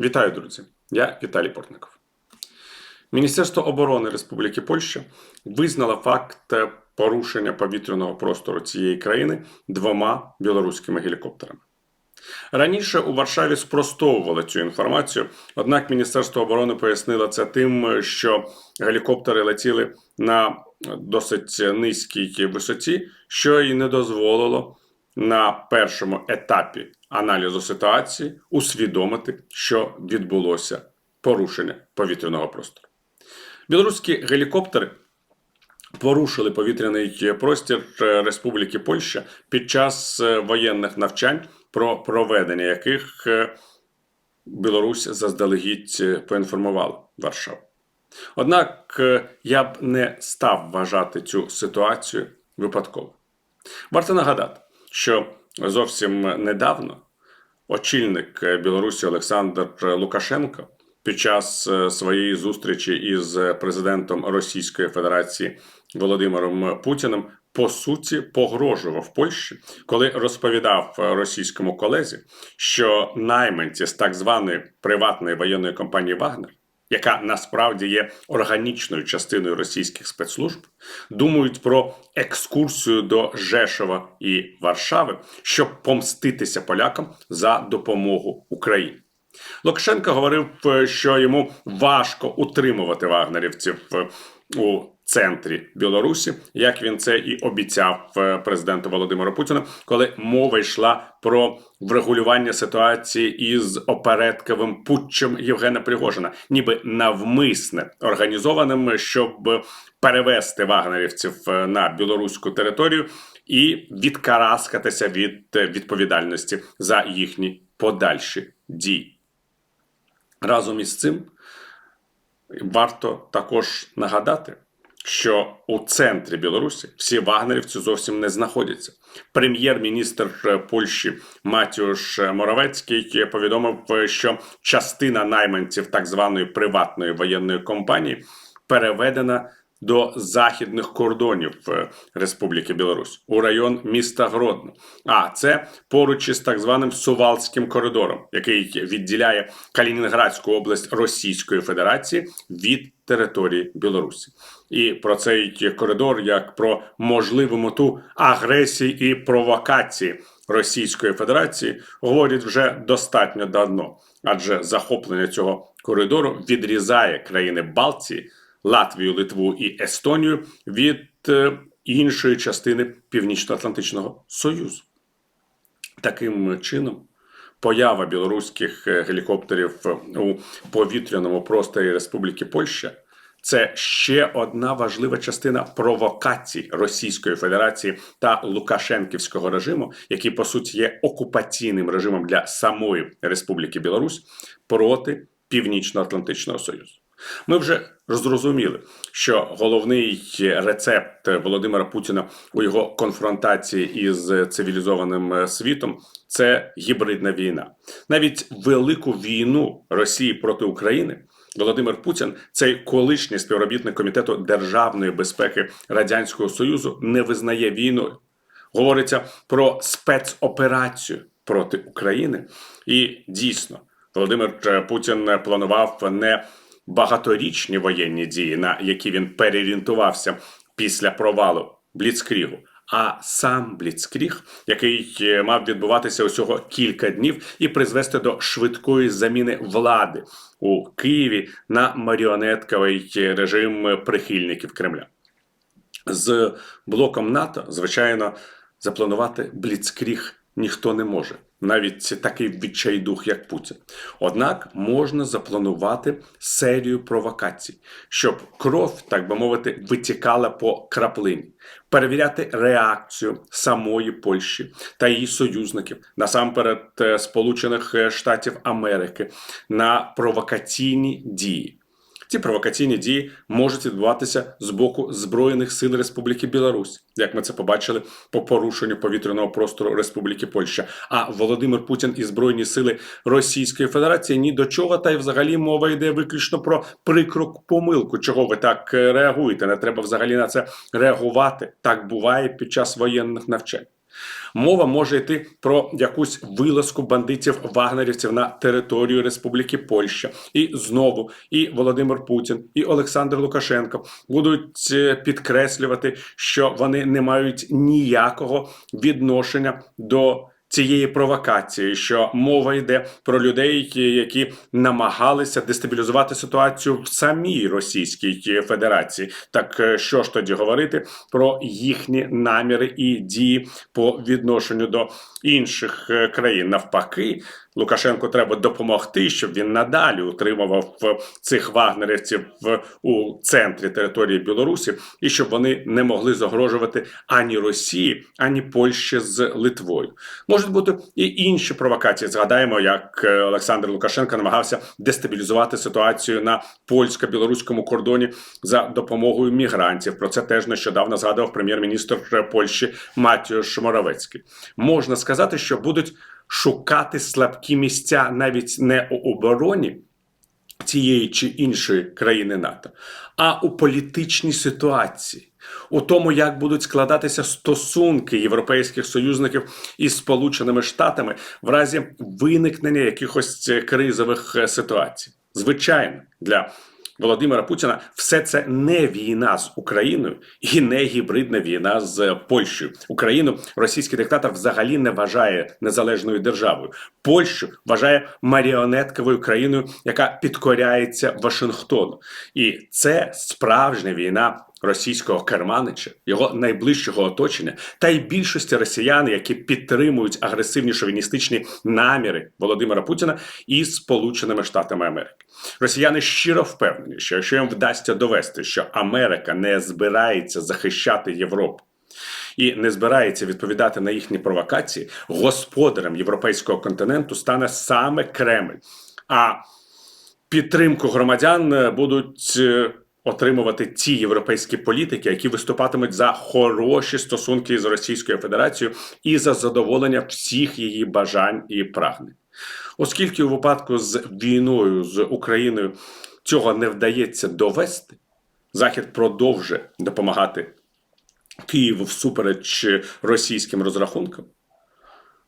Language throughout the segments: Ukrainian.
Вітаю, друзі! Я Віталій Портников. Міністерство оборони Республіки Польща визнало факт порушення повітряного простору цієї країни двома білоруськими гелікоптерами. Раніше у Варшаві спростовували цю інформацію, однак Міністерство оборони пояснило це тим, що гелікоптери летіли на досить низькій висоті, що і не дозволило на першому етапі аналізу ситуації усвідомити, що відбулося порушення повітряного простору. Білоруські гелікоптери порушили повітряний простір Республіки Польща під час воєнних навчань, про проведення яких Білорусь заздалегідь поінформувала Варшаву. Однак я б не став вважати цю ситуацію випадково. Варто нагадати, що зовсім недавно очільник Білорусі Олександр Лукашенко під час своєї зустрічі із президентом Російської Федерації Володимиром Путіним по суті погрожував Польщі, коли розповідав російському колезі, що найманці з так званої приватної воєнної компанії Вагнер яка насправді є органічною частиною російських спецслужб, думають про екскурсію до Жешова і Варшави, щоб помститися полякам за допомогу Україні. Лукашенко говорив, що йому важко утримувати вагнерівців у центрі Білорусі, як він це і обіцяв е, президенту Володимиру Путіну, коли мова йшла про врегулювання ситуації із опередковим путчем Євгена Пригожина, ніби навмисне організованим, щоб перевести вагнерівців е, на білоруську територію і відкараскатися від відповідальності за їхні подальші дії. Разом із цим варто також нагадати що у центрі Білорусі всі вагнерівці зовсім не знаходяться. Прем'єр-міністр Польщі Матіуш Моровецький повідомив, що частина найманців так званої приватної воєнної компанії переведена до західних кордонів е, Республіки Білорусь у район міста Гродно. А це поруч із так званим Сувалським коридором, який відділяє Калінінградську область Російської Федерації від території Білорусі. І про цей коридор як про можливу мету агресії і провокації Російської Федерації говорять вже достатньо давно, адже захоплення цього коридору відрізає країни Балтії. Латвію, Литву і Естонію від е, іншої частини Північно-Атлантичного Союзу. Таким чином, поява білоруських е, гелікоптерів у повітряному просторі Республіки Польща це ще одна важлива частина провокацій Російської Федерації та Лукашенківського режиму, який по суті є окупаційним режимом для самої Республіки Білорусь проти Північно-Атлантичного Союзу. Ми вже зрозуміли, що головний рецепт Володимира Путіна у його конфронтації із цивілізованим світом це гібридна війна. Навіть велику війну Росії проти України. Володимир Путін, цей колишній співробітник комітету державної безпеки радянського союзу, не визнає війною. Говориться про спецоперацію проти України, і дійсно Володимир Путін планував не багаторічні воєнні дії, на які він переорієнтувався після провалу Бліцкрігу. А сам Бліцкріг, який е, мав відбуватися усього кілька днів, і призвести до швидкої заміни влади у Києві на маріонетковий режим прихильників Кремля. З блоком НАТО, звичайно, запланувати Бліцкріг ніхто не може навіть такий відчайдух, як Путін. Однак можна запланувати серію провокацій, щоб кров, так би мовити, витікала по краплині, перевіряти реакцію самої Польщі та її союзників, насамперед е, Сполучених Штатів Америки, на провокаційні дії. Ці провокаційні дії можуть відбуватися з боку збройних сил Республіки Білорусь, як ми це побачили по порушенню повітряного простору Республіки Польща. А Володимир Путін і збройні сили Російської Федерації ні до чого, та й взагалі мова йде виключно про прикру помилку. Чого ви так е, реагуєте? Не треба взагалі на це реагувати. Так буває під час воєнних навчань. Мова може йти про якусь вилазку бандитів вагнерівців на територію Республіки Польща. І знову і Володимир Путін, і Олександр Лукашенко будуть е, підкреслювати, що вони не мають ніякого відношення до. Цієї провокації, що мова йде про людей, які- намагалися дестабілізувати ситуацію в самій Російській Федерації. Так е, що ж тоді говорити про їхні наміри і дії по відношенню до інших е, країн? Навпаки, Лукашенку треба допомогти, щоб він надалі утримував е, цих вагнерівців у центрі території Білорусі, і щоб вони не могли загрожувати ані Росії, ані Польщі з Литвою. Можуть бути і інші провокації. Згадаємо, як е, Олександр Лукашенко намагався дестабілізувати ситуацію на польсько-білоруському кордоні за допомогою мігрантів. Про це теж нещодавно згадував прем'єр-міністр Польщі Матіош Моровецький. Можна сказати, що будуть шукати слабкі місця навіть не у обороні. Цієї чи іншої країни НАТО, а у політичній ситуації, у тому, як будуть складатися стосунки європейських союзників із Сполученими Штатами в разі виникнення якихось е, кризових е, ситуацій. Звичайно, для Володимира Путіна все це не війна з Україною і не гібридна війна з Польщею. Україну російський диктатор взагалі не вважає незалежною державою. Польщу вважає маріонетковою країною, яка підкоряється Вашингтону. І це справжня війна російського керманича, його найближчого оточення, та й більшості росіян, які підтримують агресивні шовіністичні наміри Володимира Путіна і Сполученими Штатами Америки. Росіяни щиро впевнені, що якщо їм вдасться довести, що Америка не збирається захищати Європу. І не збирається відповідати на їхні провокації, господарем європейського континенту стане саме Кремль. А підтримку громадян будуть е, отримувати ті європейські політики, які виступатимуть за хороші стосунки з Російською Федерацією і за задоволення всіх її бажань і прагнень. Оскільки у випадку з війною з Україною цього не вдається довести, Захід продовжує допомагати Києву всупереч російським розрахункам,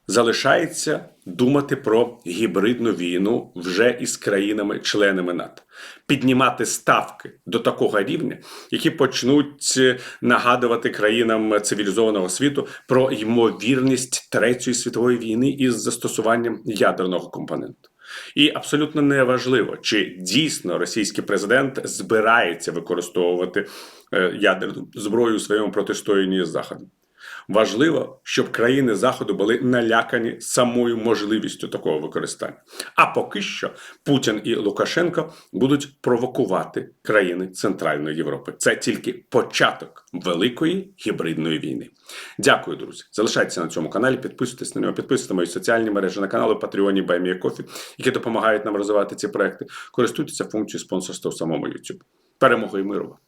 залишається думати про гібридну війну вже із країнами-членами НАТО, піднімати ставки до такого рівня, які почнуть нагадувати країнам цивілізованого світу про ймовірність третьої світової війни із застосуванням ядерного компоненту. І абсолютно неважливо, чи дійсно російський президент збирається використовувати е, ядерну зброю у своєму протистоянні з Заходом. Важливо, щоб країни Заходу були налякані самою можливістю такого використання. А поки що Путін і Лукашенко будуть провокувати країни Центральної Європи. Це тільки початок великої гібридної війни. Дякую, друзі. Залишайтеся на цьому каналі, підписуйтесь на нього, підписуйтесь на мої соціальні мережі на канали Patreon, Баймія Кофі, які допомагають нам розвивати ці проекти. Користуйтеся функцією спонсорства в самому YouTube. Перемоги і миру!